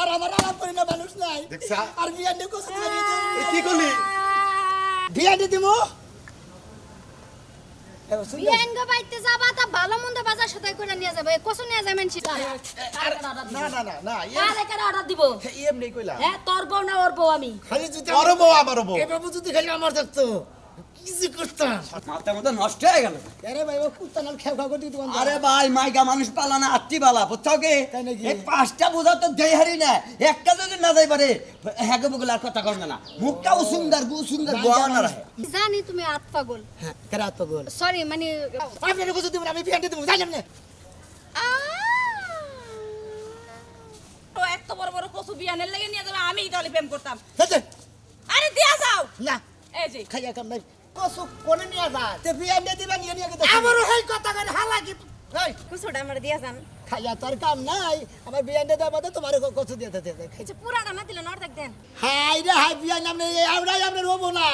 আর আমার আলাপ করি না মানুষ নাই। আর বিয়া নিয়ে কষ্ট করে কি করলি? বিয়া দিয়ে দিমু বিয়ান গো বাইতে যাবা তা ভালো মন্দ বাজার সাথে করে নিয়ে যাবে। কসু নিয়ে যাবেন না না না না কারে কারে অর্ডার দিব? এমনি কইলা হ্যাঁ তোর বউ না ওর বউ আমি? খালি যদি ওর বউ আমার বউ। এ বাবু যদি খালি আমার থাকতো। কিছু করতাম। মাথা মতো নষ্ট হয়ে গেল। আরে ভাই ও কুত্তা নাম খেউ খাও করে দিত আরে ভাই মাইকা মানুষ পালা না আত্মি পালা বুঝছ কি? এই পাঁচটা বোঝা তো দেই হারি না। একটা যদি না যাই পারে হ্যাঁ বগুলা আর কথা করবে না মুখটা সুন্দর গু সুন্দর গোয়া না রাখে। জানি তুমি আত পাগল। হ্যাঁ কেরা তো গোল সরি মানে আপনি কিছু দিব না আমি দিয়ে দিমু জানেন না। তো এত বড় বড় কচু বিয়ানের লেগে নিয়ে যাবে আমি তাহলে প্রেম করতাম। আরে দিয়া যাও। না। এই যে। খাইয়া কাম নাই। কসু কোনে নিয়ে যায়? তে বিয়া দিয়ে দিবা নিয়ে নিয়ে আমারও হেই কথা করে হালাকি এই কুসুটা আমার দিয়া যান। খাইয়া তোর কাম নাই। আমার বিয়া দেবা তো তোমার কসু দিয়ে দিতে আচ্ছা পুরাটা না দিলে নর্দাক দেন। হাই রে হাই বিয়া আমরা না।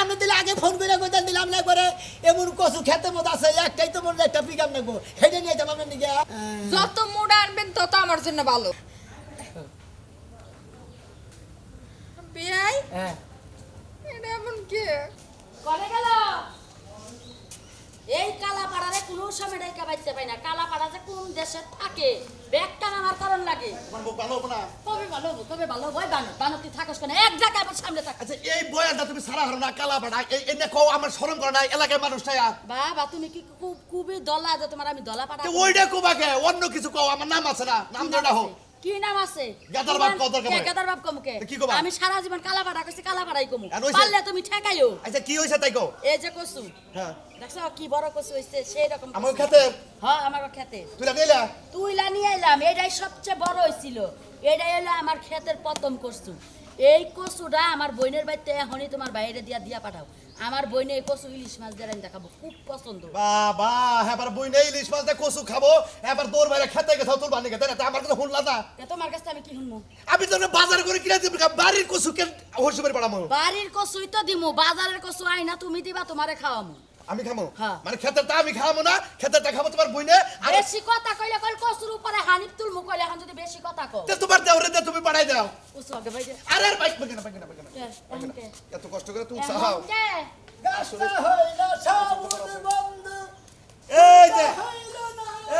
আমি দিলে আগে ফোন করে কইতাম দিলাম না করে এমন কসু খেতে মত আছে একটাই তো মনে হয় একটা পিকাম নেব হেঁটে নিয়ে যাব আপনার দিকে যত মুড আনবেন তত আমার জন্য ভালো। বিয়াই? হ্যাঁ। এটা এমন কে? কবে গেল? এই কালাপাড়ারে কোনো সময় ডাইকা বাইতে পাই না। কালাপাড়া যে কোন দেশে থাকে ব্যাগটা আমার কারণ লাগে। ভালো হবে না? কবে ভালো হব, কবে ভালো বই বানো বানো তুই থাকস কেন? এক জায়গায় আমার সামনে থাক। আচ্ছা এই বয়ানটা তুমি সারা হলো না কালা বাড়া এই এনে কও আমার শরম করে না এলাকার মানুষটা বাবা তুমি কি খুব খুবই দলা যে তোমার আমি দলা পাড়া ওইটা কোবাকে অন্য কিছু কও আমার নাম আছে না। নাম দেওয়া হোক কি নাম আছে? গাদার বাপ কদর কে গাদার বাপ কমকে। কি কবা? আমি সারা জীবন কালাপাড়া কইছি কালাপাড়াই কমু। আর পারলে তুমি ঠেকাইও। আচ্ছা কি হয়েছে তাই কও? এই যে কসু। হ্যাঁ। দেখছ কি বড় কসু হইছে সেই রকম আমার খেতে? হ্যাঁ আমার খেতে। তুই নিলা তুইলা নিয়ে এলাম এটাই সবচেয়ে বড় হয়েছিল এটাই হলো আমার ক্ষেতের প্রথম কচু এই কচুটা আমার বোনের বাড়িতে এখনই তোমার বাইরে দিয়া দিয়া পাঠাও। আমার বই নেই কচু ইলিশ মাছ দিয়ে রান্না দেখাবো খুব পছন্দ। বাবা এবার বই নেই ইলিশ মাছ দিয়ে কচু খাব এবার তোর বাইরে খেতে গেছে তোর বানি গেছে না আমার কথা শুনলা না। তোমার কাছে আমি কি শুনব আমি তো না বাজার করে কিনে দিব বাড়ির কচু কেন বাড়ি পাড়ামো বাড়ির কচুই তো দিমু বাজারের কচু আইনা তুমি দিবা তোমারে খাওয়ামু। আমি খামো? হ্যাঁ। মানে খেতেরটা আমি খাব না খেতেরটা খাব তোমার বইনে? আর বেশি কথা কইলে কইল কচুর উপরে হানিফ তুলমু কইলে এখন যদি বেশি কথা কও। তে তোমার দেওরে দে তুমি পাঠাই দাও। কচু আগে ভাই আরে আর বাইক বাইক না বাইক না এত কষ্ট করে তুমি কে গাছটা হইল সবুজ বন্ধু। এই যে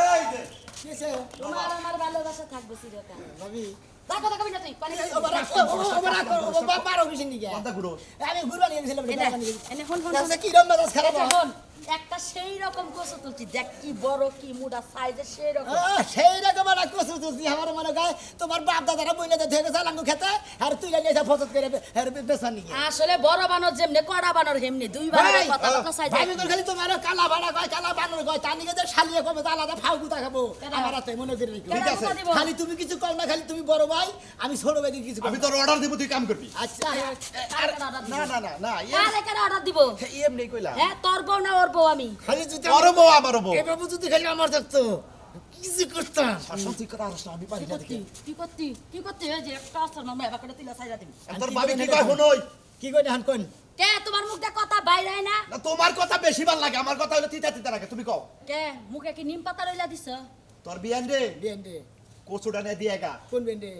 এই যে। কিসে? তোমার আমার ভালোবাসা থাকবে চিরকাল। ভাবি আমি ঘুরবা নিয়ে গেছিলাম। কি রকম খারাপ একটা সেই রকম কচু তুলছি দেখ কি বড় কি মুডা সাইজের সেই রকম সেই রকম একটা কচু তুলছি আমার মনে হয় তোমার বাপ দাদারা বইলে ধরে গেছে লাঙ্গু খেতে আর তুই নিয়ে যা ফসত করে বে- আর বে- বেচা নিকে আসলে বড় বানর যেমনি কড়া বানর হেমনি দুই বানরের ভাই, কথা কথা সাইজ ভাবি তোর খালি তোমার কালা ভাড়া কয় কালা বানর কয় তার নিকে যে শালিয়ে কবে তো আলাদা ফাউ গুতা খাব কেন? আমার হাতে মনে করে রেখো। কেন ঠিক আছে। খালি তুমি কিছু কর না খালি তুমি বড় ভাই আমি ছোট ভাই কিছু আমি না। তোর অর্ডার দিব তুই কাম করবি আচ্ছা? না না না না কারে কারে order দিব? এমনি কইলা হ্যাঁ তোর বউ না ওর বউ আমি। খালি যদি ওর বউ আমার বউ। এ বাবু যদি খালি আমার থাকতো কিছু করতাম। শাসন তুই আসলে আমি পারি না দেখি। কি করতি? কি করতি? এই যে একটা আসর মামা এবার করে তুইলা সাইজা দিবি। তোর ভাবি কি কয় শুনই। কি কই হান কোন কে? তোমার মুখ দিয়ে কথা বাইরে হয় না? না তোমার কথা বেশি ভালো লাগে আমার কথা হলো তিতা তিতা লাগে তুমি কও। কে? মুখে কি নিম পাতা রইলা দিছ? তোর বিয়ান রে? বেন দে কচুটা নে দিয়ে গা। কোন বেন দে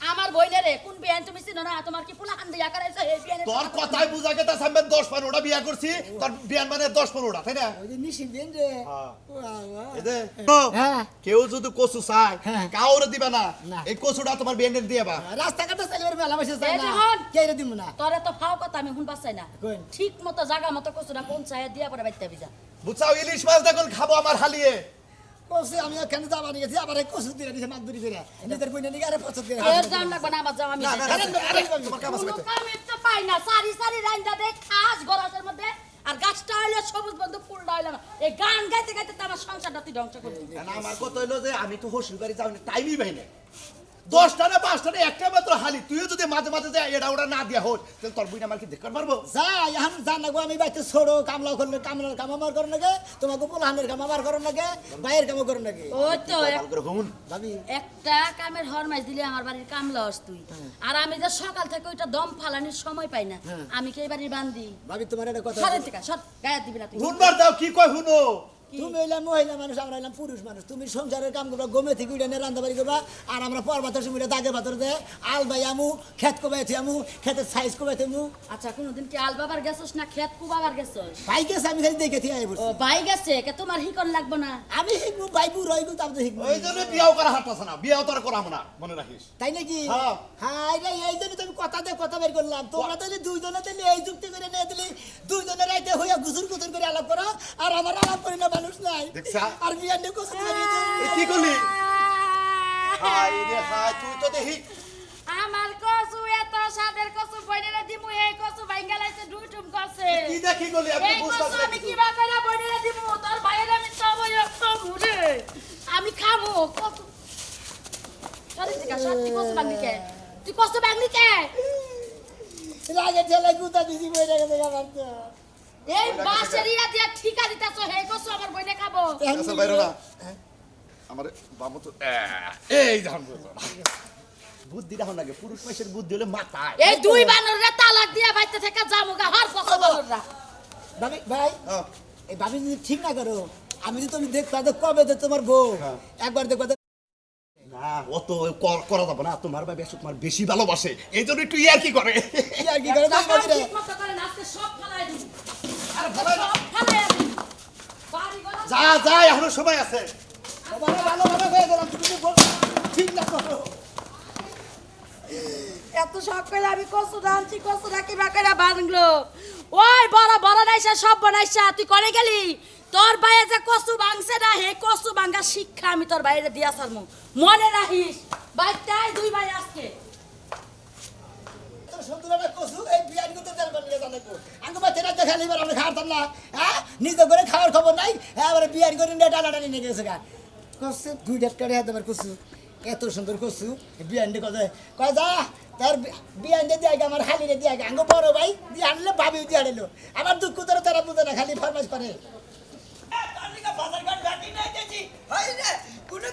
আমার বইনে রে কোন বিয়ান তুমি চিনো না তোমার কি পোলা কান দিয়া করাইছো এই বিয়ানে তোর কথাই বুঝা গেছে আমি দশ পনেরোটা বিয়া করছি তোর বিয়ান মানে দশ পনেরোটা তাই না ওই যে নিশিন দেন রে হ্যাঁ। বাবা। এই যে, হ্যাঁ কেউ যদি কচু চায় হ্যাঁ। কাউরে দিবে না। এই কচুটা তোমার বিয়ানের দিয়ে বা রাস্তাঘাটে চাইলে মেলা বসে চাই না। কে রে দিমু না তোরে তো ফাও কথা আমি শুন পাচ্ছাই না। ঠিক মতো জায়গা মতো কোন চায় দিয়া পরে বাইতে বিজা বুঝছাও ইলিশ মাছ দেখুন খাব আমার হালিয়ে কসে আমি ওখানে যাবা নিয়ে গেছি আবার কসু দিয়ে দিছে মাছ ধরি করে নিজের বইনে নিয়ে আরে পছন্দ করে আর দাম লাগবে না আমার যাও আমি। আরে, তোমার কাম আছে কোনো তো পাই না। সারি সারি রাইন্দা দে খাস গলাসের মধ্যে। আর গাছটা হইল সবুজ বন্ধু ফুলটা হইল না। এই গান গাইতে গাইতে তো আমার সংসারটা তুই ধ্বংস করে না, আমার কথা হইল যে আমি তো হোসুল বাড়ি যাওনি টাইমই পাই না দশটা না পাঁচটা না একটা মাত্র হালি। তুইও যদি মাঝে মাঝে যায় এটা ওটা না দিয়া তাহলে তোর বুঝি আমার কি দেখতে পারব? যা এখন জান আমি বাইতে ছোড়ো কামলা করলে কামলার কাম আমার করেন নাকি? তোমাকে পোলাহানের কাম আমার করেন নাকি? বাইয়ের কামও করেন নাকি? তো একটা কামের হরমাইশ দিলে আমার বাড়ির কাম লস তুই। আর আমি যে সকাল থেকে ওইটা দম ফালানির সময় পাই না হ্যাঁ। আমি কি এই বাড়ির বান্দি? ভাবি তোমার একটা কথা সরেন থেকে সর গায়ে দিবি না তুই। হুনবার দাও কি কয় হুনো? তুমি হইলাম মহিলা মানুষ আমরা হইলাম পুরুষ মানুষ। তুমি সংসারের কাম করবা গমে থেকে উঠে নিয়ে রান্না বাড়ি করবা আর আমরা পর্বতের সময় দাগে পাথর দে আল বাই আমু খেত কবাই আমু খেতের সাইজ কবাই আমু। আচ্ছা কোনোদিন কি আল বাবার গেছস না খেত কু বাবার গেছস? ভাই গেছে আমি খালি দেখে থেকে ও বাই গেছে কে তোমার হিকন লাগবো না। আমি শিখব ভাই বুড়ো শিখব ওই জন্য বিয়াও করা না বিয়াও তো আর করাবো না মনে রাখিস। তাই নাকি? হ্যাঁ। হ্যাঁ এই জন্য তুমি কথা দিয়ে কথা বের করলাম। তোমরা তাহলে দুইজনে তাহলে এই যুক্তি করে নিয়ে দিলি দুইজনে রাইতে হইয়া গুসুর গুসুর করে আলাপ করো আর আমার আলাপ করি না মানুষ নাই। দেখছা? আর বিয়ার নিয়ে এ কি করলি? হাই রে হাই। তুই তো দেখি। আমার কসু এত সাদের কসু বইনেরা দিমু এই কসু ভাঙ্গা লাইছে ডুইটুম করছে কি দেখি আমি এই বুঝতাম না আমি কিছু। কিবা করে বইনেরা দিমু? তোর বাইরে আমি সব খাব রে। আমি খাব কসু সরি ঠিক আছে কসু ভাঙলি কে? তুই কসু ভাঙলি কে? লাগে ছেলে গুতা দিছি বই রেখে দেখে আমার তো এই বাসের ইয়া দিয়া ঠিকা দিতাছ হে কসু আমার বইনে খাব। আচ্ছা বাইরে না। আমার বাবু তো এই ধান বুদ্ধি দেখো নাকি পুরুষ মানুষের বুদ্ধি হলে মাথায়। এই দুই বানররা তালাক দিয়া বাইতে থেকে জামুগা হর কসু বানররা। ভাবি ভাই হ্যাঁ। এই ভাবি যদি ঠিক না করো আমি যদি তুমি দেখবা তো কবে তো তোমার বউ? হ্যাঁ। একবার দেখবা তো না অত কর- করা যাবে না। তোমার ভাই বেশ তোমার বেশি ভালোবাসে। এই জন্য একটু ইয়ার কি করে কি কি করে করে সব ফালাই যা যা এখনও সময় আছে। ভালো ভালোভাবে হয়ে গেলাম তুমি ঠিক না করো এত শখ করে আমি কসু রাঁধছি কসু রাখি বাকেরা বানগুলো ওই বড় বড় নাইসা সব বানাইছা তুই করে গেলি? তোর বাইরে যে কসু ভাঙছে না হে কসু ভাঙা শিক্ষা আমি তোর বাইরে দিয়া সারমু মনে রাখিস বাইটাই দুই ভাই আজকে। হ্যাঁ? হ্যাঁ, আমার আমার দুঃখ তোরা তারা বুঝে না খালি ফরমাইশ করে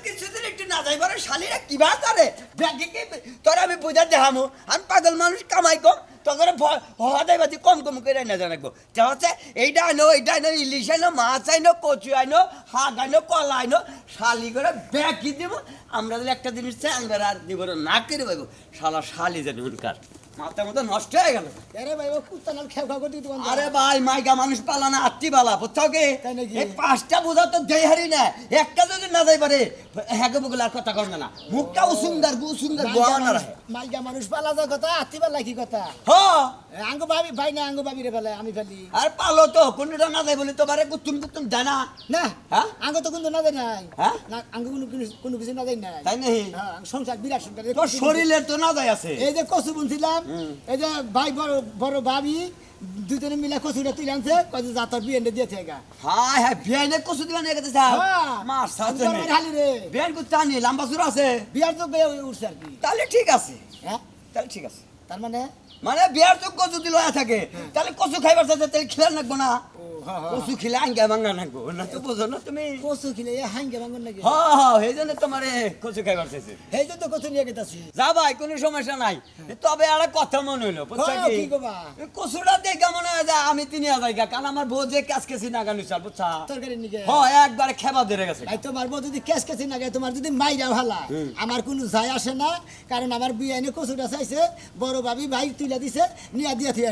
কিছুদিন একটু না যাই বলে শালিরা কিবা করে? তোর আমি বুঝা দেখামো আমি পাগল মানুষ কামাই কম। তখন হদাই বাতি কম কম করে না জানাব যা হচ্ছে এইটা আইনো এইটা আইনো ইলিশ আইনো মাছ আইনো কচু আইনো শাক আইনো কলা আইনো শালি করে ব্যাগি দিব। আমরা একটা জিনিস চাই আমরা আর দিব না, করে পাইব শালা শালি যেন উনকার মাথা মতো নষ্ট হয়ে গেল। আরে ভাই কুত্তা নাম খেউ খাও করতে তোমার আরে ভাই মাইকা মানুষ পালা না আত্মি পালা বুঝছ কি? এই পাঁচটা বোঝা তো দেই হারি না। একটা যদি না যাই পারে হ্যাকে বগুলার কথা কর না। মুখটা গোয়া না রাখে মাইকা মানুষ পালা যা কথা আত্মি পালা কি কথা? হ। আঙ্গো ভাবি ভাই না আঙ্গো ভাবি রে ফেলে আমি ফেলি আর পালো তো কোনটা না যাই বলে তো বারে কুতুম কুতুম জানা না। হ্যাঁ? আঙ্গ তো কোনো না দেয় নাই। হ্যাঁ? না আঙ্গ কোনো কিছু- কোনো কিছু না দেয় নাই। তাই নাকি? হ্যাঁ, সংসার বিরাট সংসার। তোর শরীরের তো না যাই আছে। এই যে কচু বুনছিলাম এই যে ভাই বড় বড় ভাবি দুজনে মিলে কচুটা তুলে আনছে কয় যে তোর বিয়ে দিয়ে থেকে হাই হাই কসু দিবা নিয়ে গেছে স্যার হ্যাঁ। মার সাথে হালি রে। বিয়ান করতে আনি লম্বা সুর আছে। বিয়ার তো বেয়ে উঠছে আর কি। তাহলে ঠিক আছে। হ্যাঁ? তাহলে ঠিক আছে। তার মানে? মানে বিয়ার তো কচু দিল থাকে। তাহলে কচু খাইবার সাথে তাহলে খেলার লাগবো না। হ্যাঁ, হ্যাঁ। কচু খেলে আঙ্গা ভাঙ্গা নাকবো না তো বোঝো না তুমি কচু খিলে হাঙ্গে ভাঙন নাকি হ্যাঁ হ্যাঁ সেই জন্য তোমার কচু খাইবার চাইছে এই যে তো কচু নিয়ে গেতাছি যা ভাই কোনো সমস্যা নাই তবে আর কথা মনে হইল বুঝছ কি কি কচুটা দেখে মনে হয় যে আমি তিনি কারণ আমার বউ যে কেছি না গান চাল বুঝছা তরকারি নিকে হ্যাঁ একবারে খেবা ধরে গেছে ভাই তোমার বউ যদি কেস কেসি না তোমার যদি মাইরা ভালা আমার কোনো যায় আসে না কারণ আমার বিয়ে এনে কচুটা চাইছে বড় ভাবি ভাই তুলে দিছে নিয়ে দিয়া থিয়া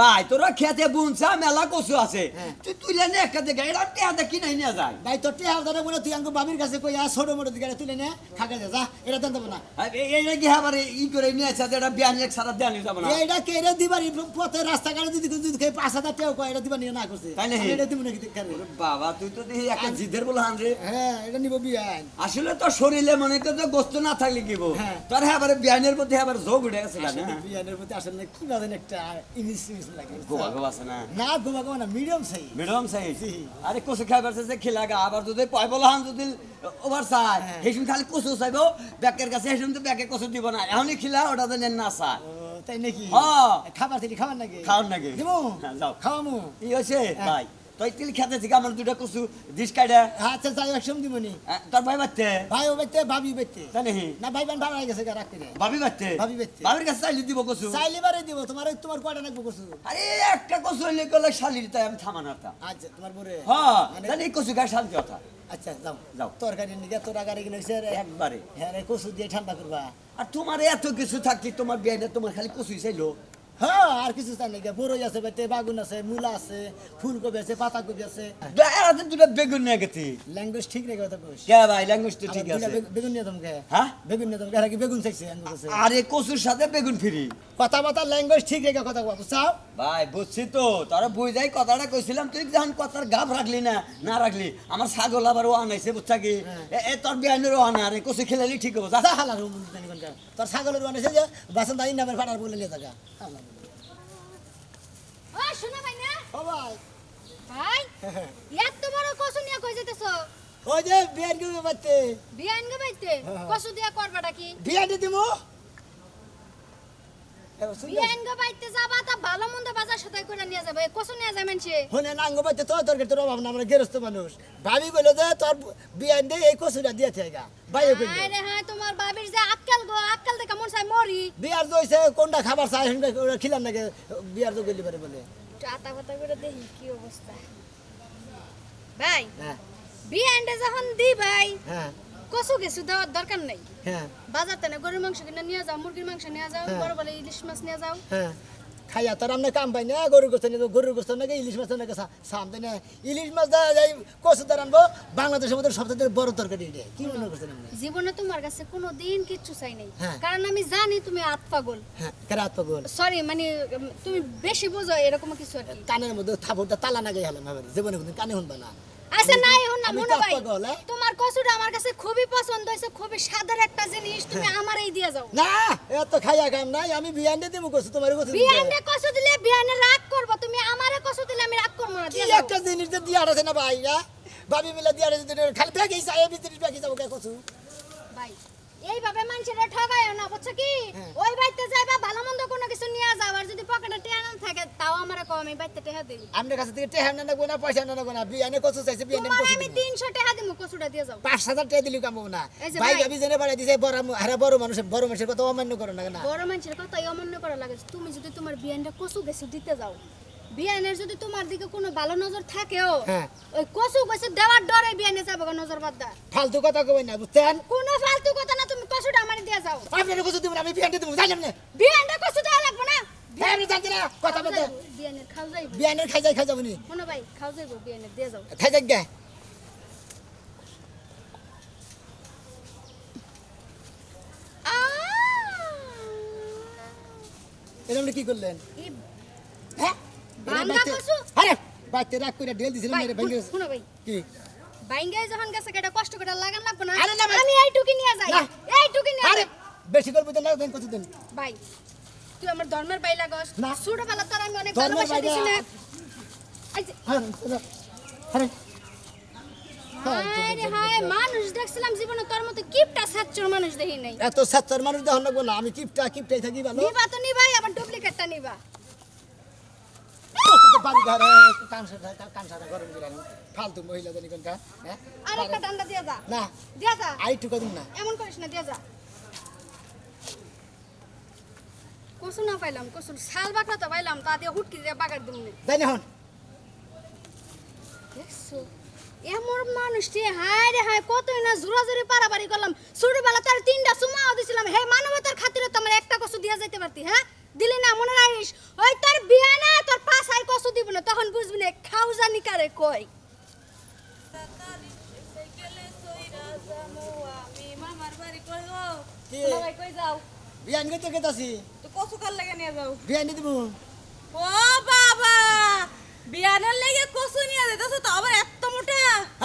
ভাই তোরা খেতে বুনছা মেলা কচু আছে। তুই তুলে নে একটা দেখে টেহাতে কি নাই নিয়ে যায় ভাই তোর ধরে মনে তুই আঙ্গু বাবির কাছে কই আ ছোট মোটো দিকে তুলে নে খাকা যা যা এটা দেন দেবো না এইটা কি আবার ই করে নিয়ে আসছে এটা বিয়ান এক সারা দেওয়া নিয়ে যাব না এইটা দিবারি পথে রাস্তাঘাটে যদি যদি পাঁচ হাজার টাকা কয় এটা দিবা নিয়ে না করছে? এটা নাকি? বাবা তুই তো দেখি একটা জিদের বলে রে হ্যাঁ এটা নিব বিয়ান আসলে তোর শরীরে মনে কর যে গোস্ত না থাকলে কি বল? হ্যাঁ। তোর হ্যাঁ আবার বিয়ানের প্রতি আবার যোগ উঠে গেছে হ্যাঁ? বিয়ানের প্রতি আসলে কি বাজেন একটা ইংলিশ ইংলিশ লাগে গোবা গোবা আছে না না গোবা গোবা না মিডিয়াম সাইজ ম্যাডাম সাই আরে কচু খাইবার চাইছে খিলাগা আবার যদি পয় বলা হান যদি ওভার চাই হ্যাঁ। হেসুন খালি কচু চাইব ব্যাকের কাছে হেসুন তো ব্যাকে কচু দিব না এমনই খিলা ওটা তো না চায় তাই নাকি হ্যাঁ। খাবার থেকে খাবার নাকি খাওয়ার নাকি? দিমু হ্যাঁ, যাও। খাওয়ামু ই হয়েছে হ্যাঁ। ভাই তুই তিল খেতে থেকে আমার দুটা কচু দিস কাইডা আচ্ছা যাই একসম দিবনি আহ, তোর ভাই বাচ্চে ভাই ও ভাবি তাই না ভাই বান গেছে ভাবি বাচ্চে ভাবি বাচ্চে। ভাবির কাছে চাইলে দিব কচু। চাইলে বারে দিব তোমার তোমার কয়টা নাকবো কসু আরে একটা কচু হইলে শালির তাই আমি আচ্ছা তোমার বরে হ্যাঁ মানে- তাহলে এই কচু গায়ে শান্তি কথা। আচ্ছা যাও। যাও। তরকারি তোরা। একবারে। হ্যাঁ কসু দিয়ে ঠান্ডা করবা। আর তোমার এত কিছু থাকতে তোমার বিয়ে তোমার খালি কচুই চাইলো। হ্যাঁ আর কিছু চাই নাকি বড়ই আছে বেতে বাগুন আছে মূলা আছে ফুলকপি আছে পাতাকপি আছে। এত দুটা বেগুন নিয়ে গেছি। ল্যাঙ্গুয়েজ ঠিক রেখে কথা কইস। কে ভাই ল্যাঙ্গুয়েজ তো ঠিক আছে। বেগুন নিয়ে তোমাকে হ্যাঁ? বেগুন নিয়ে তোমাকে কি? বেগুন চাইছে? আরে কচুর সাথে বেগুন ফ্রি। কথা বাতা ল্যাঙ্গুয়েজ ঠিক রেখে কথা কও বুঝছাও ভাই বুঝছি তো। তারা বুঝাই কথাটা কইছিলাম তুই যখন কথার গাপ রাখলি না না রাখলি। আমার ছাগল আবার ও আনাইছে বুঝছা কি? এ- এ তোর বিয়ানের ও আনা আরে কচু খেলালি ঠিক হব। যা হালা তোর ছাগলের বানাইছে যে বাসন দাই নামের ফাটার বলে নিয়ে থাকা ও শোনা ভাই না ও ভাই ভাই এত বড় কসু নিয়ে কই যেতেছ ওই যে বিয়ান কি বাতে বিয়ে আনগে বাইতে কসু দিয়া করবাটা কি? বিয়ান দিমু? বিয়ে বাইতে যাবা তা ভালো মন্দ বাজার সাথে করে নিয়ে যাবে। কসু নিয়ে যাবেন সে হনে নাঙ্গ বাতে তো তোর তোর অভাব না আমরা গেরস্ত মানুষ। ভাবি বলে যে তোর বিয়ান দিয়ে এই কসুটা দিয়ে থাকা ভাই কইলো। আরে হ্যাঁ তোমার বাবির যে আক্কেল গো আক্কেল দেখে মন চাই মরি। বিয়ার দইছে কোনটা খাবার চাই খিলার নাকি বিয়ার তো গলি পারে বলে। আতা কথা করে দেখি কি অবস্থা। ভাই হ্যাঁ। বিয়ে আনতে যখন দি ভাই হ্যাঁ। কসু কিছু দেওয়ার দরকার নাই। হ্যাঁ। বাজার তেনে গরুর মাংস কিনে নিয়ে যাও মুরগির মাংস নিয়ে যাও হ্যাঁ। বড় বলে ইলিশ মাছ নিয়ে যাও। হ্যাঁ। খাইয়া তোর আমরা কাম পাই না গরুর গোস্ত নিয়ে গরুর গোস্ত নাকি ইলিশ মাছ নাকি সামতে না। ইলিশ মাছ দা যাই কচু তার আনব বাংলাদেশের মধ্যে সবচেয়ে বড় তরকারি এটা। কি মনে করছেন? জীবনে তোমার কাছে কোনো দিন কিচ্ছু চাই নাই। হ্যাঁ। কারণ আমি জানি তুমি আত পাগল। হ্যাঁ কেরাত পাগল? সরি মানে তুমি বেশি বোঝো এরকম কিছু কানের মধ্যে থাপড়টা তালা না গাই হলাম জীবনে কোনদিন কানে শুনবা না। আচ্ছা নাই হন না মনে ভাই? তোমার আমার কাছে খুবই পছন্দ হয়েছে খুবই সাদার একটা জিনিস তুমি হ্যাঁ। আমারই দিয়ে যাও না এত খাইয়া কাম নাই আমি বিয়ান দিয়ে দেবো কচু তোমার কচু বিয়ানে দিলে বিয়ানে রাগ করব তুমি আমারে কসু দিলে আমি রাগ করব না কি দিয়ে একটা জিনিস যে দিয়া আছে না ভাই হ্যাঁ? ভাবি মিলে দিয়া আছে খালি ব্যাগই চাই জিনিস ব্যাগই যাব কে কচু ভাই এইভাবে মানুষের ঠগায় না বুঝছ কি হ্যাঁ। ওই বাড়িতে যাইবা ভালো মন্দ কোনো কিছু নিয়ে যাও আর যদি পকেটে টেয়া না থাকে তাও আমার কম আমি বাড়িতে টেহা দিই আপনার কাছে থেকে না নেব না পয়সা না নেব না বিয়ানে কচু চাইছে বিয়ানে কচু আমি দিবো। তিনশো টাকা দিব কসুটা দিয়ে যাও। পাঁচ হাজার টাকা দিলি কামাবো না। ভাই ভাই। জেনে বাড়াই দিছে বড় হারা বড় মানুষ বড় মানুষের কথা অমান্য করো না বড় মানুষের কথা অমান্য করা লাগে। তুমি যদি তোমার বিয়ানটা কসু গেছো দিতে যাও বিয়ানের যদি তোমার দিকে কোনো ভালো নজর থাকেও হ্যাঁ। ওই কসু গেছু দেওয়ার ডরে বিয়ানে যাব নজর বাদ দা। ফালতু কথা কবেন না বুঝছেন? কোনো ফালতু কথা না তুমি কসুটা আমার দিয়ে যাও। আপনার দিব না আমি বিয়ানে দেবো জানেন না? বিয়ানটা কসু দেওয়া লাগবে না? হ্যাঁ, আপনি জানতেন না কথা বলতে। বিয়ানের খাও যাইব। বিয়ানের খাই যাই খাই যাব নি। শোনো ভাই খাও যাইব বিয়ানের দিয়ে যাও। খাই যাক গে। এরকম কি করলেন এই হ্যাঁ বাংলা বাচ্চা- কচু? আরে বাচ্চা রাগ করে ঢেল দিছিলাম মেরে ভেঙে শুনো ভাই। কি? বাইঙ্গাই যখন গেছে কেটা কষ্ট করে লাগান লাগবে না। আরে না ভাই। আমি এইটুকি নিয়ে যাই। না। এইটুকি নিয়ে আরে বেশি করব তো না দেন কত দিন। ভাই তুই আমার ধর্মের ভাই লাগস। ছোটবেলা তোর আমি অনেক ভালোবাসা দিছি না। না। এই যে, আরে হ্যাঁ, রে মানুষ দেখছিলাম জীবনে তোর মতো কিপটা সাচ্চর মানুষ দেখি নাই। এত সাত্তর মানুষ না আমি কিপটা কিপটাই থাকি ভালো। নিবা তো নিবাই আবার ডুপ্লিকেটটা নিবা। বাড়ি ঘরে কানসাটা গরম দিলাম। ফালতু মহিলা জানি কোনটা হ্যাঁ? আর একটা ডান্ডা দিয়ে যা। না দিয়া যা। আই টুকু দিন না। এমন করিস না দিয়া যা। কসু না পাইলাম শাল বাকড়া তো পাইলাম তা দিয়ে হুটকি দিয়ে বাগার দিম তাই না হন। দেখছ? এমন মানুষটি হায় রে হায় কতই না জোরাজুরি পারাবারি করলাম। ছোটবেলা তার তিনটা সুমাও দিছিলাম। হে মানবতার খাতিরে তো আমার একটা কসু দিয়ে যেতে পারতি হ্যাঁ? দিলি না মনে রাখিস? ওই তোর বিয়া না তোর পাশায় কষ্ট দিব না তখন বুঝবি না খাও জানি কারে কই কি? কই যাও? বিয়ান গেতে গেতাছি তো কচু কার লাগে নিয়ে যাও? বিয়ান দিব ও বাবা! বিয়ানের লেগে কচু নিয়ে যেতেছো তো আবার এত মোটা?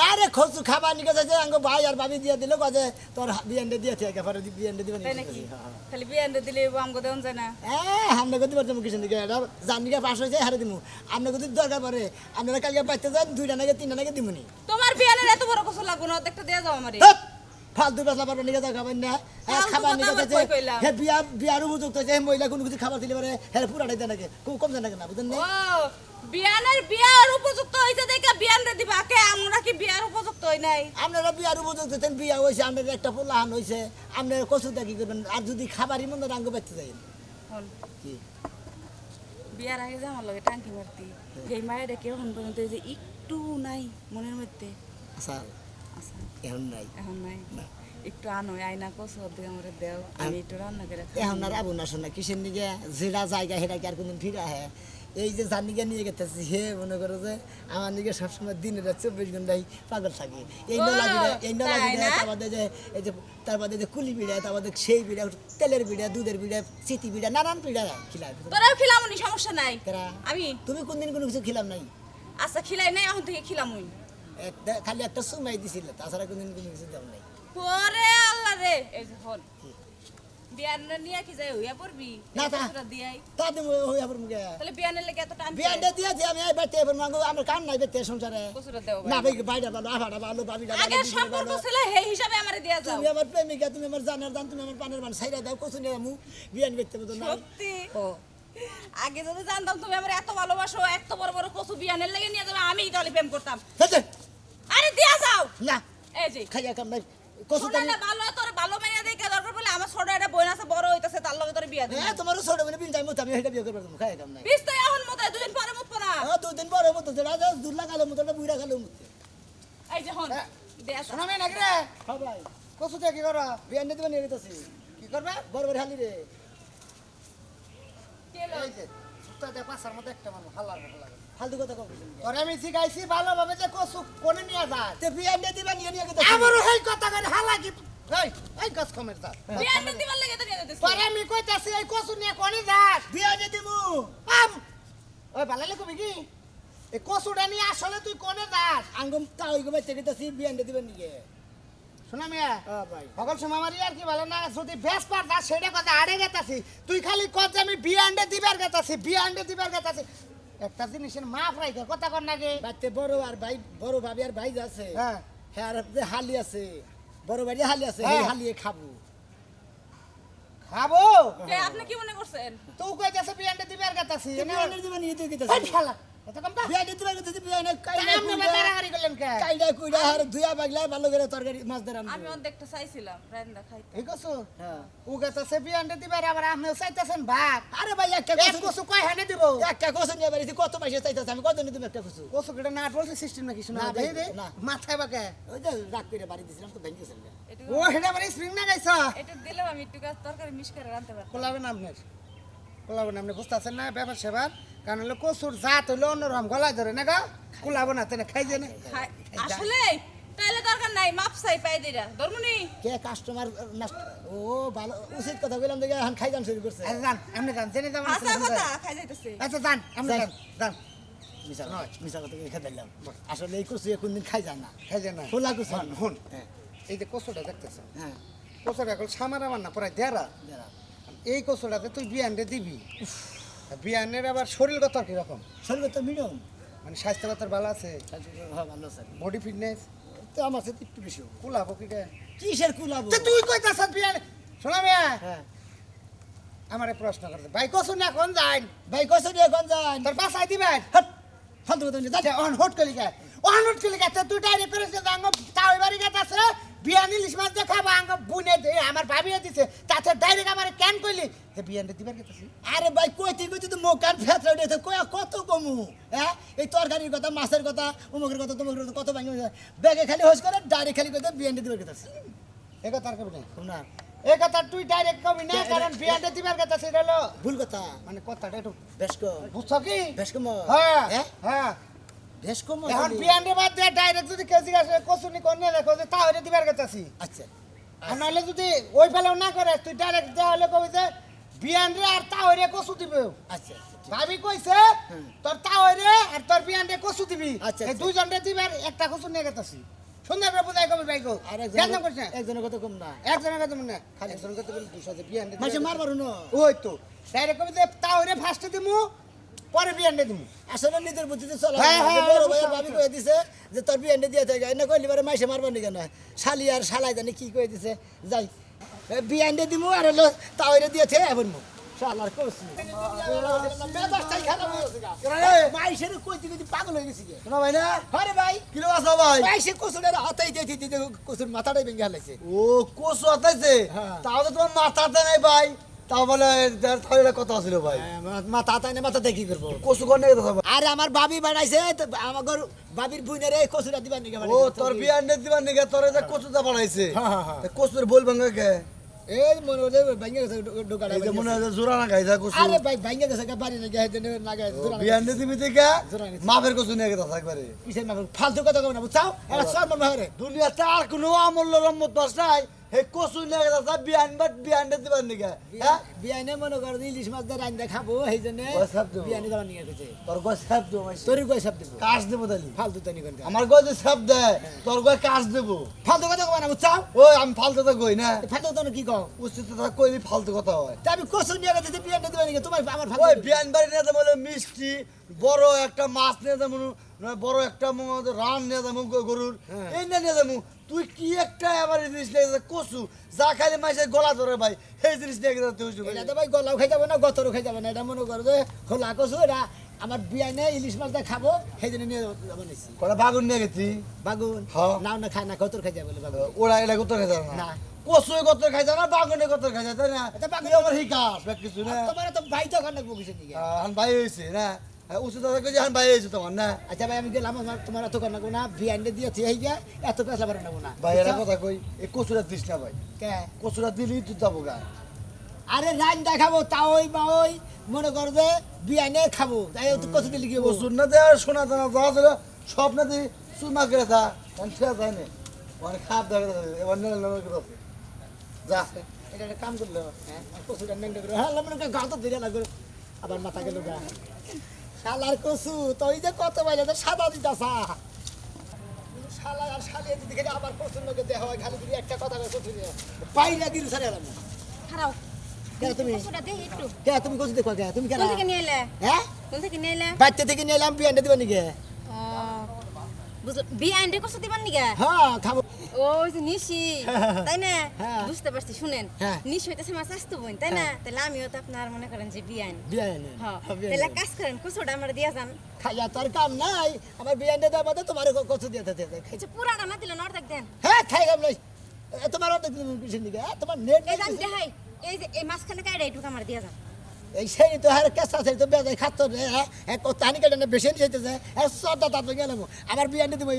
আরে খরচু খাবার নিকে যাচ্ছে আঙ্গ ভাই আর ভাবি দিয়ে দিল কাজে তোর বিয়ানটা দিয়ে থেকে পরে বিয়ানটা দিবেন নাকি? খালি বিয়ানটা দিলে আমগো দেন যায় না। হ্যাঁ আমরা গতি পারতাম কিছু দিকে এটা জানিকে পাশ হয়েছে হারে দিমু। আমরা গতি দরকার পরে আপনারা কালকে পাইতে যান দুইটা নাকি তিনটা নাকি দিমুনি তোমার বিয়ানের এত বড় কচু লাগবে না অর্ধেকটা দিয়ে যাও আমারে। ফালতু বেসলা পারবেন নিকে যাও খাবার না। হ্যাঁ খাবার নিকে যাচ্ছে কইলা? হ্যাঁ বিয়া বিয়ার উপযুক্ত হচ্ছে মহিলা কোনো কিছু খাবার দিলে পারে হ্যাঁ পুরাটাই দেয় নাকি? কম দেয় নাকি না বুঝলেন ও বিয়ানের বিয়ার উপযুক্ত হইছে দেখে বিয়ান রে দিবা। কে আমরা কি বিয়ার উপযুক্ত হই নাই? আপনারা বিয়ার উপযুক্ত দিতেন বিয়া হয়েছে আপনার একটা পোলাহান হয়েছে আপনার কচুটা কি করবেন আর যদি খাবারই মন্দ রাঙ্গ বেঁচতে যাই কি? বিয়ার আগে যে আমার লগে টাঙ্কি মারতি। এই মায়ের কেউ হন পর্যন্ত যে একটু নাই মনের মধ্যে। আচ্ছা। এখন নাই। এখন নাই। একটু আনো আয়না কষু অর্ধেক আমার দেও। আমি একটু রান্না করে এখন আর আবু না শোনা কিসের নিগে? যেটা জায়গা সেটা কি আর কোনদিন ফিরা হে এই যে যার নিগে নিয়ে গেতেছি হে মনে করো যে আমার নিগে সবসময় দিনের রাত চব্বিশ ঘন্টায় পাগল থাকে। এই ও, নলা এই নলা তাই বিড়া না? তার বাদে যে এই যে তার যে কুলি বিড়া তার সেই বিড়া তেলের বিড়া দুধের বিড়া চিতি বিড়া নানান বিড়া খিলাই তোরাও খিলামুনি সমস্যা নাই। আমি? তুমি কোনদিন কোনো কিছু খিলাম নাই? আচ্ছা খিলাই নাই এখন থেকে খিলামুই। খালি একটা সুমাই দিছিল তাছাড়া কোনদিন কোনো কিছু নাই। ওরে আল্লাহ রে! এই যে হন বিয়ান কি যাই হইয়া পড়বি? না, তা। দিয়াই। তা তুমি ওই আবার মুখে তাহলে বিয়ানের লেগে এত টান বিয়ানটা দিয়ে দিয়ে আমি এই বাড়তে এবার আমার কাম নাই বেতে সংসারে। না ভাই বাইরে ভালো আভাটা ভালো বাবিটা ভালো আগে সম্পর্ক ছিল সেই হিসাবে আমারে দিয়া যাও। তুমি আমার প্রেমিকা তুমি আমার জানার দান তুমি আমার পানের মান সাইরা দাও কচু নিয়ে আমু। বিয়ান বেতে মতো না সত্যি? ও। আগে যদি জানতাম তুমি আমার এত ভালোবাসো এত বড় বড় কচু বিয়ানের লেগে নিয়ে যাবে আমি তাহলে প্রেম করতাম। আরে দিয়া যাও। না। এই যে। খাইয়া কাম নাই। কচু ছোট একটা ভালো তোর ভালো মেয়ে দেখে দরকার বলে আমার ছোট একটা বোন আছে বড় হইতাছে তার লগে তোর বিয়া দিবি। হ্যাঁ তোমার ছোট মানে বিন যাইমু আমি হেটা বিয়ে করব তুমি খাইয়া কাম নাই। বিশ তো এখন মতো দুদিন পরে মুখ পড়া ও দুদিন পরে মতো যেটা আছে দূর লাগালো মতো বুইরা খালো মতো। এই যে হন দেয়া যাও। শোনাবে নাকি রে? হ্যাঁ ভাই দিয়ে কি করো? বিয়ান দিতে নিয়ে গেতেছি কি করবে? বড় বড় হালি রে। কি হলো? ফালতু কথা কম তোরে আমি শিখাইছি ভালোভাবে যে কচু কোনে নিয়ে যায়? তে বিয়ান দিয়ে দিবা নিয়ে নিয়ে গেতেছি আমারও সেই কথা করে হালাকি এই এই গাছ কমের যা বিয়ানের দিবার লেগে তো নিয়ে যেতেছি। তোরে আমি কইতাছি এই কচু নিয়ে কোনে যাস বিয়ান দিয়ে দিমু। আম! ওই বালালে কবি কি? এই কচুটা নিয়ে আসলে তুই কোনে যাস? আঙ্গম তা ওই গো বেতে গেতেছি বিয়ান দিয়ে দিবেন নিয়ে। শোনা মিয়া হ্যাঁ ভাই। সকল সময় আমার আর কি ভালো না যদি বেশ পারতা সেটা কথা আড়ে গেতাছি। তুই খালি কত আমি বিয়ে আন্ডে দিবার গেতাছি বিয়ে আন্ডে দিবার গেতাছি। একটা জিনিসের মাফ রাখে কথা কর নাকি বাড়িতে বড় আর ভাই বড় ভাবি আর ভাই আছে হ্যাঁ। হ্যাঁ আর যে হালি আছে বড় ভাই হালি আছে এই সেই হালিয়ে খাব। খাব? কে, আপনি কি মনে করছেন? তো কইতাছে বিয়ান্ডে দিবে তা আর হ্যাঁ গেতাছে বিয়ে আন্ডে দিবার আবার আপনিও চাইতাছেন ভাগ আরে ভাই একটা এক কচু কসু কয় হানে দিব নিয়ে বাড়িতে কত মাথায় বাকে। ওই যে রাগ করে বাড়ি দিছিলাম তো ভেঙে ও হেডা বাড়ি স্প্রিং না গাইছ? এটা দিলেও আমি একটু গাছ তরকারি মিশ করে রাঁধতে পারতাম। কোলাবেন আপনার? কোলাবেন আপনি বুঝতেছেন না ব্যাপার সেবার। কারণ হলো কসুর জাত হইল অন্যরকম গলায় ধরে না গা? কোলাবো না তেনে খাই জানে খাই- আসলে তাইলে দরকার নাই মাপ চাই পাই দিরা। ধর্মনি? কে কাস্টমার ও ভালো উচিত কথা বললাম দেখে এখন খাই যান শুরু করছে। আচ্ছা যান আপনি যান জেনে যাবেন হাসা কথা খাই যাইতেছে। আচ্ছা যান আপনি যান। যান যান মিশা মিশা কথা খেয়ে দিলাম আসলে এই কচু কোন দিন খাই যায় না। খাই যান না। খোলা কচু। হন, হ্যাঁ। এই যে কচুটা দেখতেছ? হ্যাঁ। কচুটা এখন সামার আমার না প্রায় দেড়া দাঁড়া। এই কচুটাতে তুই বিয়ানরে দিবি। বিয়ানের আবার শরীরগত কীরকম? শরীর তো মিডিয়াম মানে স্বাস্থ্যগত ভালো আছে? ভালো স্যার বডি ফিটনেস তো আমার সাথে একটু বেশি। কুলাবো কিটা কিসের কুলাবো তো তুই কইতাছ বিয়ান শোনা মিয়া। হ্যাঁ। আমারে প্রশ্ন করতে ভাই কচু না কোন যাই ভাই কচু নিয়ে কোন যান তোর বাসায় দিবেন? হাট। ফালতু কথা নিয়ে আচ্ছা অন হোট কলি গে অন হোট কলি গে তুই ডাইরেক্ট করিস যে আঙ্গ তাও বাড়ি গেছে আছে বিয়ান ইলিশ মাছ দেখাবো আঙ্গ বুনে দে আমার ভাবিয়ে দিছে তাতে ডাইরেক্ট আমারে কেন কইলি। যে বিয়ানটা দিবার গেছিস আরে ভাই কইতে কইতে তো মোকান ফেতরা উঠেছে কয়া কত কমু? হ্যাঁ? এই তরকারির কথা মাছের কথা অমুকের কথা তমুকের কথা কত ভাঙি ব্যাগে খালি হোস করে ডাইরেক্ট খালি কইতে বিয়ান্ডে দিবার কথা এ কথা আর কবি না না। এ কথা তুই ডাইরেক্ট কবি না কারণ বিয়ানটা দিবার কথা সেটা হলো ভুল কথা। মানে কথাটা একটু বেশ কম। বুঝছ কি? বেশ কম। হ্যাঁ। হ্যাঁ? হ্যাঁ। বেশ কম এখন বিয়ানটা বাদ দিয়ে ডাইরেক্ট যদি কেউ জিজ্ঞাসা কচুনি কোন নিয়ে দেখো যে তাহলে দিবার কথা আচ্ছা। আর নাহলে যদি ওই ফেলেও না করে তুই ডাইরেক্ট দেওয়া হলে কবি যে বিয়ান রে আর তাহলে কচু দিবে। আচ্ছা আচ্ছা ভাবি কইছে তোর রে আর তোর বিয়ান রে কচু দিবি। আচ্ছা, আচ্ছা। রে দিবার একটা কচু নিয়ে গেতাছি সুন্দর করে বুঝাই কবি ভাই গো। আর জানতাম করিস না একজনের কথা কম না। একজনের কথা মনে খালি একজনের কথা বলি দুশো যে মাসে মারবার না। ওই তো। ডাইরেক্ট কবি যে রে ফার্স্টে দিমু পরে বিয়ান রে দিমু। আসলে নিজের বুদ্ধিতে চলা হ্যাঁ, হ্যাঁ, বড় ভাই ভাবি কয়ে দিছে যে তোর বিয়ান্ডে দিয়ে থাকে। না কইলি বারে মাইসে মারবার নি? কেন শালি আর শালাই জানি কি কয়ে দিছে। যাই। বিয়ান্ডে দিমু আর হলো তাওরে দিয়েছে এবার মু শালার কসু মেজাজটাই খারাপ হয়ে গেছে গা। মাইসের কইতে কইতে পাগল হয়ে গেছি গে। শোনা ভাই। না আরে ভাই? কিলো আছো ভাই মাইসে কসুনের হাতাই দিয়ে দিতে দিতে কসুর মাথাটাই ভেঙে হালাইছে ও কোসু আতাইছে হ্যাঁ। তাহলে তোমার মাথাতে নাই ভাই। তাও বলে তাহলে কথা ছিল ভাই। হ্যাঁ, মা- মাথা হাতাই না মাথাতে কি করব। কোসু কোন নিয়ে কথা আরে আমার বাবি বানাইছে তো আমার বাবির বুইনের এই কসুরা দিবার নিকে ও তোর বিয়ার নে দিবার নিগে তোর যে কচুটা বানাইছে। হ্যাঁ, হ্যাঁ, হ্যাঁ। কচুর বল ভাঙা কে? এই মনে হচ্ছে ভেঙে গেছে ঢোকাটা এই মনে হয় জোড়া না খাইছা কচু। আরে ভাই ভেঙে গেছে গা, বাড়ি না দেনে না জোড়া বিয়ার নে দিবি কচু নিয়ে গেছে একবারে কিসের না ফালতু কথা কবে না বুঝছাও? এটা সর মন ভাবে দুনিয়াতে আর কোনো অমূল্য রম্মত বাস নাই। হে বিয়ান বাট বিয়ান নে দিবার নিগে হ্যাঁ বিয়ানে মনে কর ইলিশ মাছ দিয়ে রান্দা খাব সেই জন্য ওই সব দেবো। বিয়ানে যাওয়া নিয়ে গেছে তোর গয় সাপ দেবো মাইসে। তোর কই সব দেবো কাশ দেবো তালি ফালতু তো নিকন আমার গয় যে সাপ দেয় তোর গয় কাশ দেবো ফালতু কথা কবে না বুঝছাও ওই আমি ফালতু তো কই না ফালতু তো কি কও উচিত কথা কইলি ফালতু কথা হয় তা আমি কসু নিয়ে গেছে বিয়ানে দিবা নিকে তোমার আমার ওই বিয়ান বাড়ি নিয়ে যাব মিষ্টি বড় একটা মাছ নিয়ে যাব বড় একটা রান নিয়ে যাব গরুর। এই নিয়ে যাব তুই কি একটা এই জিনিস নিয়ে গেছে কচু যা খাইলে মাসে গলা ধরে ভাই সেই জিনিস নিয়ে গেছে তুই এটা তো ভাই গলাও খাই যাবে না গতরও খাই যাবে না। এটা মনে করো যে খোলা কসু এটা আমার বিয়ানে ইলিশ মাছটা খাব সেই জন্য নিয়ে যাব নিছি। কটা বাগুন নিয়ে গেছি। বাগুন। নাও না খায় না গতর খাই যাবে বাগুন। ওরা এটা কত খাই যায় না। না। কচু কত খাই যায় না বাগুনে কত খাই তাই না। এটা বাগুনে- আমার হিকাস কিছু না? তোমার তো ভাই তো খান লাগবো কিছু ভাই হয়েছে না? হ্যাঁ, উচিত কথা কই যে হান ভাই হয়েছে তোমার না? আচ্ছা ভাই আমি গেলাম আমার তোমার এত কান্না না বিয়ানে দিয়ে হয়ে গিয়া এত পেঁচা পারে নেব না। ভাই এরা কথা কই এই কচুরা দিস না ভাই। কে? কচুরা দিলি তুই যাব গা। আরে রান দেখাবো তা ওই মা ওই মনে কর যে বিয়ানে খাব। তাই তুই কত দিলি কি কচুর না দে আর সোনা দানা যা ছিল সব না দি চুরমা করে থা কারণ ঠিক আছে না। খাপ দেখা করে আছে। যা। এটা একটা কাম করল হ্যাঁ? কচুটা নেংটা করে হ্যাঁ মনে কর গাঁ তো ধীরে লাগল আবার মাথা গেল গা। শালার কচু তুই যে কত বাইলে তো সাদা দিতাসা শালা আর শালিয়ে দিদি খেলে আবার কচুর লোকে হয় খালি তুমি একটা কথা কয় কচু নিয়ে বাইরে গিয়ে সারে এলাম খারাও তুমি? কচু দেখো তুমি কেন? হ্যাঁ? থেকে নিয়ে বাচ্চা থেকে নিয়ে এলাম বিয়ানটা দিবেন নাকি? বুঝো বিয়ে আইনটা কসু দিবার নিগা? হ্যাঁ খাব। ওই যে নিশি। তাই না? হ্যাঁ। বুঝতে পারছি শুনেন। হ্যাঁ। নিশি হইতেছে আমার স্বাস্থ্য বোন তাই না? তাহলে আমিও তো আপনার মনে করেন যে বিয়ে আইন বিয়ান হ্যাঁ। তাহলে কাজ করেন কসুটা আমার দিয়া যান। খাইয়া তোর কাম নাই। আমার বিয়ানটা দেওয়ার মধ্যে তোমার কচু দিয়ে। দিতে আচ্ছা পুরাটা না দিলেন অর্ধেক দেন। হ্যাঁ খাই গাম নাই। তোমার অর্ধেক দিকে। হ্যাঁ তোমার নেট এই দেখাই। এই যে এই মাঝখানে কাইডা একটু আমার দিয়া যান। এই সেই তো হারে কেসা সেই তো বেজাই খাতো রে হ্যাঁ এক তানি কেটে না বেশি নিতে হ্যাঁ সদা তাতে গেলাম। আমার বিয়ানটা দিব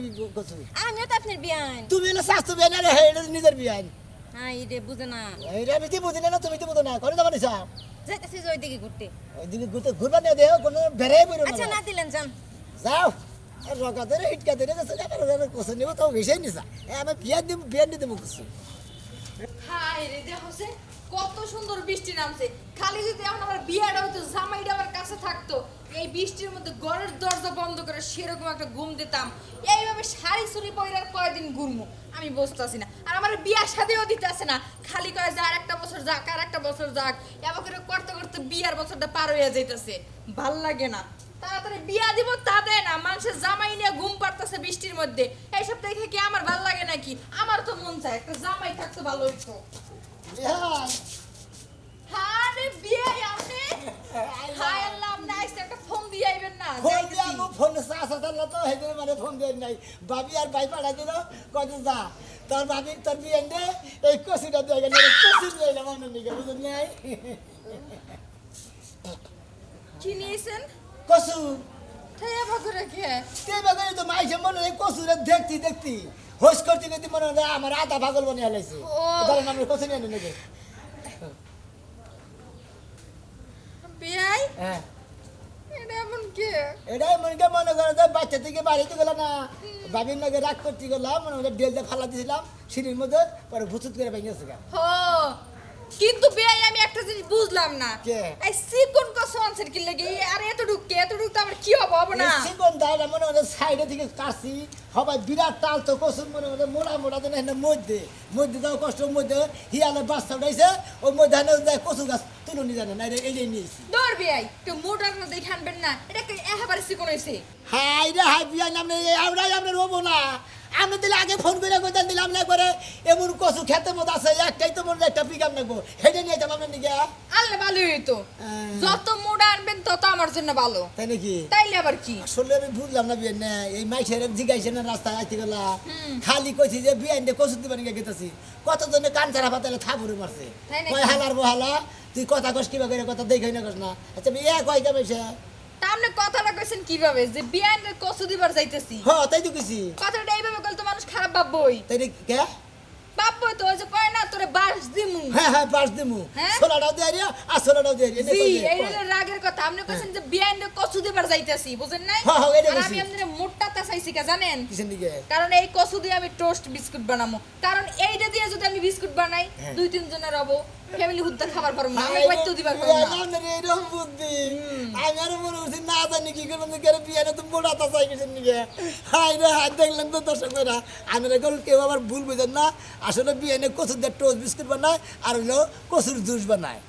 আমিও তো আপনার বিয়ে আইন তুমি হলো স্বাস্থ্য বিয়ান রে হ্যাঁ এটা নিজের বিয়ান। হ্যাঁ এই রে বুঝে না। এইটা আমি তুই বুঝি না তুমি তো বুঝো না করে যাব নিসা যাইতেছি যে ওই দিকে ঘুরতে। ওইদিকে ঘুরতে ঘুরবা নিয়ে দেও কোনো বেড়ে বেরো আচ্ছা না না দিলেন যান। যাও। আর রকা ধরে হিটকা ধরে গেছে কোসে নিব তো বেশি নিসা এ আমি বিয়ান দিব বিয়ান দিতে মুখছি হাই রে দেখছে কত সুন্দর বৃষ্টি নামছে। খালি যদি এখন আমার বিয়াটা হতো জামাইটা আমার কাছে থাকতো, এই বৃষ্টির মধ্যে ঘরের দরজা বন্ধ করে সেরকম একটা ঘুম দিতাম। এইভাবে শাড়ি চুরি পরে আর কয়দিন ঘুরমু? আমি বসতেছি না। আর আমার বিয়া সাথেও দিতেছে না। খালি কয় যে একটা বছর যাক, আর একটা বছর যাক, এবার করে করতে করতে বিয়ার বছরটা পার হয়ে যাইতেছে। ভালো লাগে না। তাড়াতাড়ি বিয়া দিব তা দেয় না। মানুষের জামাই নিয়ে ঘুম পারতেছে বৃষ্টির মধ্যে। এইসব দেখে কি আমার ভালো লাগে নাকি? আমার তো মন চায় একটা জামাই থাকতো ভালো হইতো। বিহান হ্যাঁ রে বিয়ে আপনি? হায় আল্লাহ আপনি আইসে একটা ফোন দিয়ে আইবেন না ফোন। দিয়া মু ফোন সাসা তাল্লা তো হেদিন মানে ফোন দেন নাই। বাবি আর ভাই পাড়া দিল কত যা তোর বাবি তোর বিয়ে দে এই কষিটা দিয়ে গেল কষি দিয়ে এলাম আমার নিকে বুঝুন নাই? কি নিয়েছেন? কসু ঠাইয়া ভাগুরে কে তে বাগানে তো মাইছে মনে কসুরে দেখতি দেখতি। হোস করতে করতে মনে হয় আমার আধা পাগল বানিয়ে লাইছে তাহলে ধরেন আমরা কসু নিয়ে নাকি? বিয়াই হ্যাঁ। এটাই মনে মনে করে যে বাচ্চা থেকে বাড়িতে গেলাম না। বাবির নাকি রাগ করতে গেলাম মনে হয় ডেলটা ফালা দিয়েছিলাম সিঁড়ির মধ্যে পরে ভুচুত করে ভেঙে গেছে কিন্তু বিয়াই আমি একটা জিনিস বুঝলাম না। কে? এই সিকন কসম আনছেন কি লাগি? আর এত ঢুকে এত ঢুকতে আমার কি হবে? হবে না। এই চিকন মনে হয় সাইডে থেকে কাটছি হবাই বিরাট টাল তো কসুর মনে হয় মোড়া মোড়া দেন এখানে মধ্যে মধ্যে দাও কষ্ট মধ্যে হিয়ালে বাস্তা উঠাইছে ওই মধ্যে এনে যায় কচু গাছ তুলো নি জানে না এই যে নিয়েছি দৌড় বিয়াই তো মোটার না দেখে আনবেন না এটা কি একেবারে সিকন হয়েছে হাই রে হাই বিয়া নামে আমরাই আমরা রবো না। আমি দিলে আগে ফোন করে কইতাম দিলাম না করে এমন কচু খেতে মতো আছে একটাই তো মনে একটা নেব। হেঁটে নিয়ে যেতাম আপনার দিকে আল্লাহ আনলে ভালোই হইতো। হ্যাঁ। যত মুড়া আনবেন তত আমার জন্য ভালো। তাই নাকি? তাইলে আবার কি? আসলে আমি বুঝলাম না বিয়ে না এই মাইসের জিগাইছে না রাস্তায় আইতে গেলা। খালি কইছি যে বিয়ে দিয়ে কচুর দিবানি গেতেছি। কতজনে কান ছাড়া পাতালে থাবুরে মারছে? কয় হালার বহালা তুই কথা কস কিবা করে কথা দেখাই না কস না। আচ্ছা বিয়ে কয় কে মাইসে তা আপনি কথাটা কইছেন কীভাবে? যে বিয়ানের কসু দিবার যাইতেছি। হ তাই তো কইছি। কথাটা এইভাবে তো মানুষ খারাপ ভাববই। তাই কে? ভাববই তো যে কয় না তোরে বাস দিমু। হ্যাঁ হ্যাঁ পাঁচ দিমু। হ্যাঁ? সোলাটাও দিয়ে আরিয়া আর সোলাটাও দিয়ে জি এই হলো রাগের কথা। আপনি কইছেন যে বিয়ানের কসু দিবার যাইতেছি বুঝেন নাই? হ্যাঁ, হ্যাঁ, কইছি। আমি আপনাদের মোটটা চাইছি কা জানেন? কিসের দিকে? কারণ এই কসু দিয়ে আমি টোস্ট বিস্কুট বানাবো কারণ এইটা দিয়ে যদি আমি বিস্কুট বানাই হ্যাঁ। দুই তিন জনের হব। ফ্যামিলি হুদ্দা খাবার পারব না আমি দিবার পারব না। এরকম বুদ্ধি। আমি আর মনে হচ্ছে না জানি কি করব তো চাই গেছেন হাই রে হাই দেখলেন তো রেগল কেউ আবার ভুল বুঝেন না। আসলে বিয়ানে কচুর দিয়ে টোস্ট বিস্কুট বানায় আর হইল কচুর জুস বানায়।